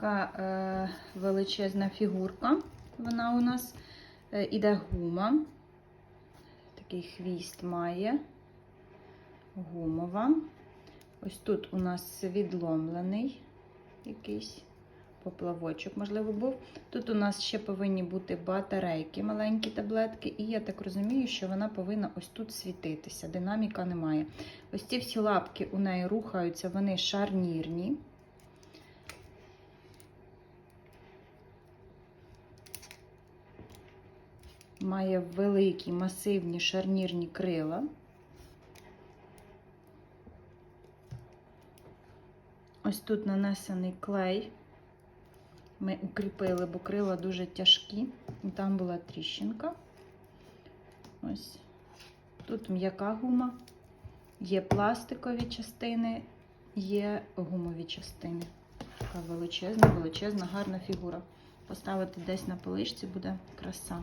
Така е, величезна фігурка. Вона у нас е, іде гума. Такий хвіст має. Гумова. Ось тут у нас відломлений якийсь поплавочок, можливо, був. Тут у нас ще повинні бути батарейки, маленькі таблетки, і я так розумію, що вона повинна ось тут світитися. Динаміка немає. Ось ці всі лапки у неї рухаються, вони шарнірні. Має великі масивні шарнірні крила. Ось тут нанесений клей. Ми укріпили, бо крила дуже тяжкі. І там була тріщинка. Ось. Тут м'яка гума, є пластикові частини, є гумові частини. Така величезна, величезна, гарна фігура. Поставити десь на поличці буде краса.